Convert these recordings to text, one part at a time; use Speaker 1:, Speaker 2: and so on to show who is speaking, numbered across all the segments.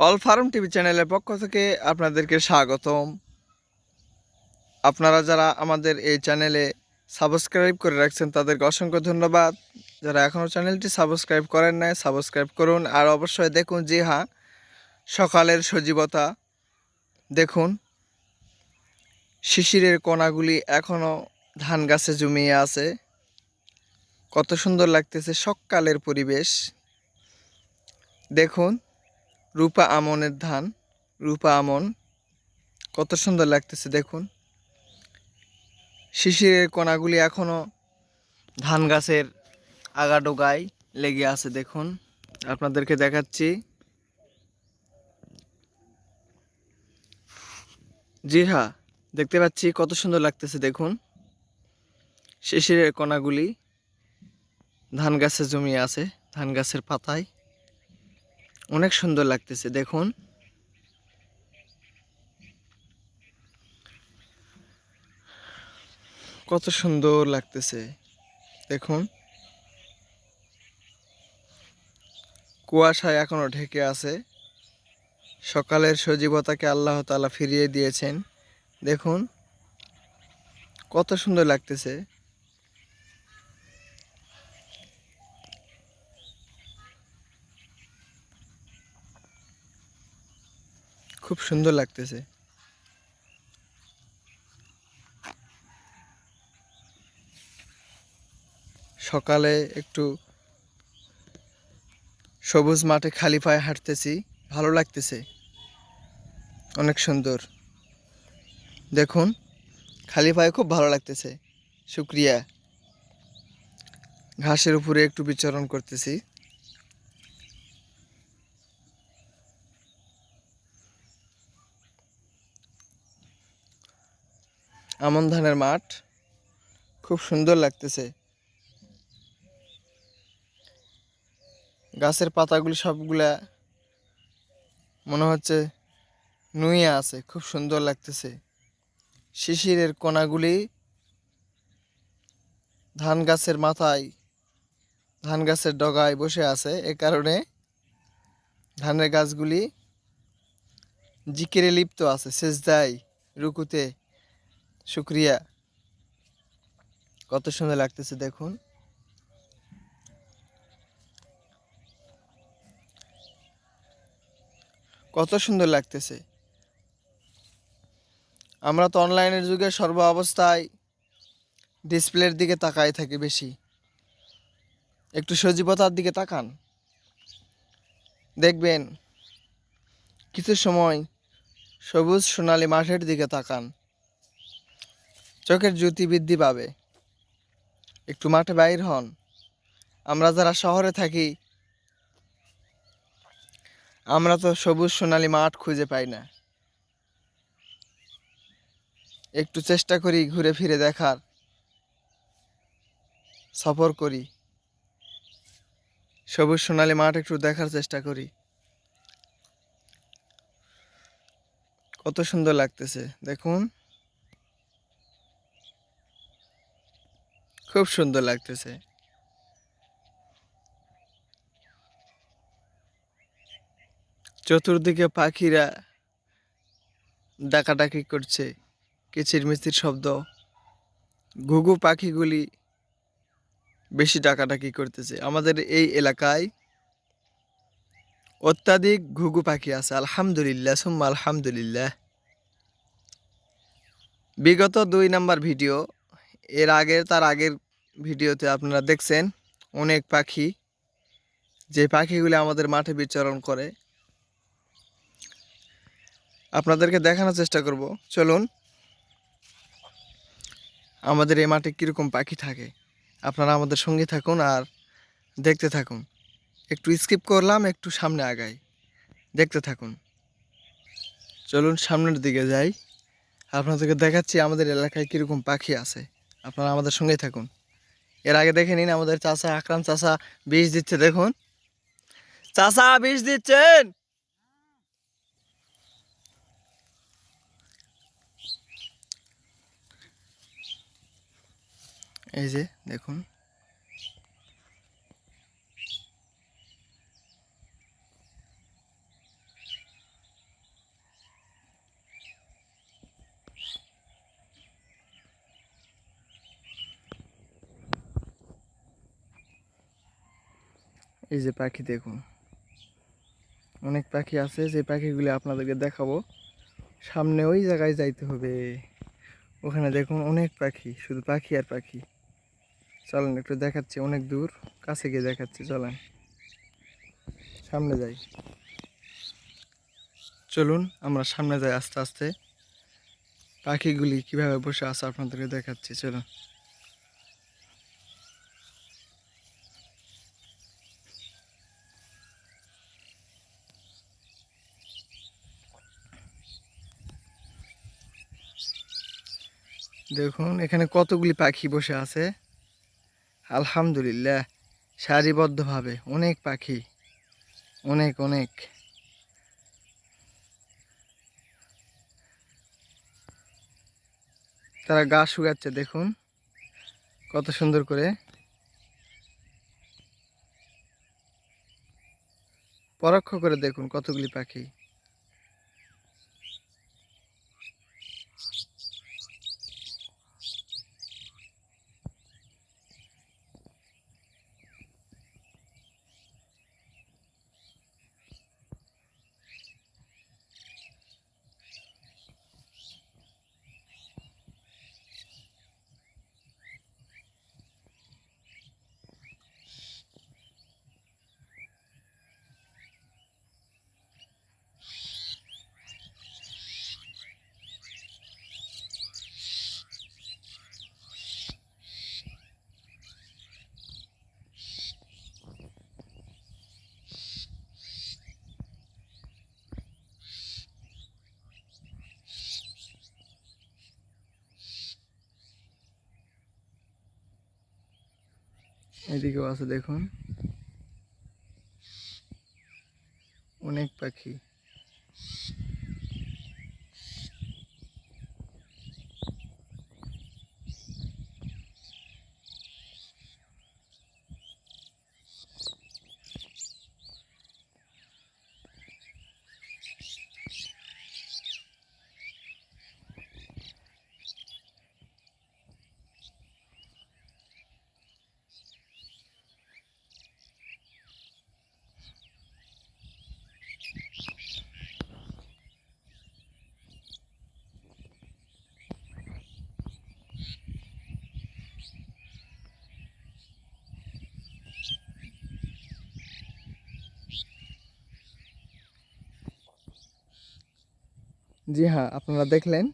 Speaker 1: All farm TV চ্যানেলের পক্ষ থেকে আপনাদেরকে স্বাগতম। আপনারা যারা আমাদের এই চ্যানেলে সাবস্ক্রাইব করে রাখছেন, তাদেরকে অসংখ্য ধন্যবাদ। যারা এখনও চ্যানেলটি সাবস্ক্রাইব করেন নাই, সাবস্ক্রাইব করুন আর অবশ্যই দেখুন জি হ্যাঁ সকালের সজীবতা। দেখুন, শিশিরের কণাগুলি এখনও ধান গাছে জমিয়ে আছে। কত সুন্দর লাগতেছে সকালের পরিবেশ। দেখুন রূপা আমনের ধান। রূপা আমন, কত সুন্দর লাগতেছে দেখুন। শিশিরের কণাগুলি এখনও ধান গাছের আগা ডোগায় লেগে আছে দেখুন। আপনাদেরকে দেখাচ্ছি। জি হ্যাঁ দেখতে পাচ্ছি কত সুন্দর লাগতেছে দেখুন। শিশিরের কণাগুলি ধান গাছে জমিয়ে আছে, ধান গাছের পাতায়। অনেক সুন্দর লাগতেছে, দেখুন। কত সুন্দর লাগতেছে, দেখুন। কুয়াশায় এখনও ঢেকে আছে। সকালের সজীবতাকে আল্লাহ তালা ফিরিয়ে দিয়েছেন, দেখুন। কত সুন্দর লাগতেছে। খুব সুন্দর লাগতেছে। সকালে একটু সবুজ মাঠে খালি পায়ে হাঁটতেছি, ভালো লাগতেছে। অনেক সুন্দর। দেখুন, খালি পায়ে খুব ভালো লাগতেছে। শুক্রিয়া। ঘাসের উপরে একটু বিচরণ করতেছি। আমন ধানের মাঠ। খুব সুন্দর লাগতেছে। গাছের পাতাগুলি সবগুলা মনে হচ্ছে নুয়ে আছে, খুব সুন্দর লাগতেছে। শিশিরের কোনাগুলি ধান গাছের মাথায়, ধান গাছের ডগায় বসে আছে। এ কারণে ধানের গাছগুলি জিকিরে লিপ্ত আছে, সেজদায় রুকুতে। শুক্রিয়া। কত সুন্দর লাগতেছে দেখুন। কত সুন্দর লাগতেছে। আমরা তো অনলাইনের যুগে সর্ব অবস্থায় ডিসপ্লের দিকে তাকাই থাকি বেশি। একটু সজীবতার দিকে তাকান। দেখবেন, কিছু সময় সবুজ সোনালী মাঠের দিকে তাকান। চোখের জ্যোতি বৃদ্ধি পাবে। একটু মাঠে বাইর হন। আমরা যারা শহরে থাকি, আমরা তো সবুজ সোনালী মাঠ খুঁজে পাই না। একটু চেষ্টা করি ঘুরে ফিরে দেখার। সফর করি। সবুজ সোনালী মাঠ একটু দেখার চেষ্টা করি। কত সুন্দর লাগতেছে, দেখুন। খুব সুন্দর লাগতেছে। চতুর্দিকে পাখিরা ডাকাডাকি করছে, কিচিরমিচির শব্দ। ঘুঘু পাখিগুলি বেশি ডাকাডাকি করতেছে। আমাদের এই এলাকায় অত্যাধিক ঘুঘু পাখি আছে, আলহামদুলিল্লাহ, সুম্মা আলহামদুলিল্লাহ। বিগত দুই নাম্বার ভিডিও এর আগে, তার আগের ভিডিওতে আপনারা দেখছেন অনেক পাখি। যে পাখিগুলি আমাদের মাঠে বিচরণ করে। আপনাদেরকে দেখানোর চেষ্টা করব। চলুন, আমাদের এই মাঠে কীরকম পাখি থাকে। আপনারা আমাদের সঙ্গে থাকুন আর দেখতে থাকুন। একটু স্কিপ করলাম, একটু সামনে আগাই। দেখতে থাকুন। চলুন, সামনের দিকে যাই। আপনাদেরকে দেখাচ্ছি আমাদের এলাকায় কীরকম পাখি আছে। আপনারা আমাদের সঙ্গেই থাকুন। এর আগে দেখে নিন আমাদের চাষা আকরাম চাষা বিষ দিচ্ছে, দেখুন। চাষা বিষ দিচ্ছেন! এই যে, দেখুন। এই যে পাখি দেখুন। অনেক পাখি আছে, যে পাখিগুলি আপনাদেরকে দেখাবো। সামনে ওই জায়গায় যাইতে হবে। ওখানে দেখুন অনেক পাখি, শুধু পাখি আর পাখি। চলেন একটু দেখাচ্ছি, অনেক দূর। কাছে গিয়ে দেখাচ্ছি, চলেন। সামনে যাই। চলুন, আমরা সামনে যাই আস্তে আস্তে। পাখিগুলি কীভাবে বসে আছে আপনাদেরকে দেখাচ্ছি, চলুন। দেখুন, এখানে কতগুলি পাখি বসে আছে। আলহামদুলিল্লাহ, সারিবদ্ধভাবে অনেক পাখি, অনেক অনেক। তারা গা শুকাচ্ছে, দেখুন। কত সুন্দর করে। পরোক্ষ করে দেখুন কতগুলি পাখি। এদিকেও আছে দেখুন। অনেক পাখি। জি হ্যাঁ আপনারা দেখলেন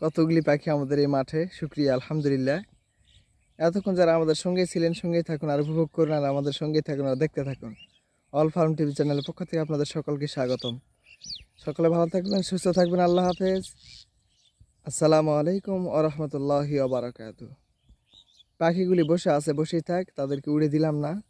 Speaker 1: কতগুলি পাখি আমাদের এই মাঠে। শুক্রিয়া, আলহামদুলিল্লাহ। এতক্ষণ যারা আমাদের সঙ্গে ছিলেন, সঙ্গেই থাকুন আর উপভোগ করুন আর আমাদের সঙ্গেই থাকুন আর দেখতে থাকুন। অল ফার্ম টিভি চ্যানেলের পক্ষ থেকে আপনাদের সকলকে স্বাগতম। সকলে ভালো থাকবেন, সুস্থ থাকবেন, আল্লাহ হাফেজ। আসসালামু আলাইকুম আ রহমতুল্লাহি বারাকাতু পাখিগুলি বসে আছে, বসেই থাক, তাদেরকে উড়ে দিলাম না।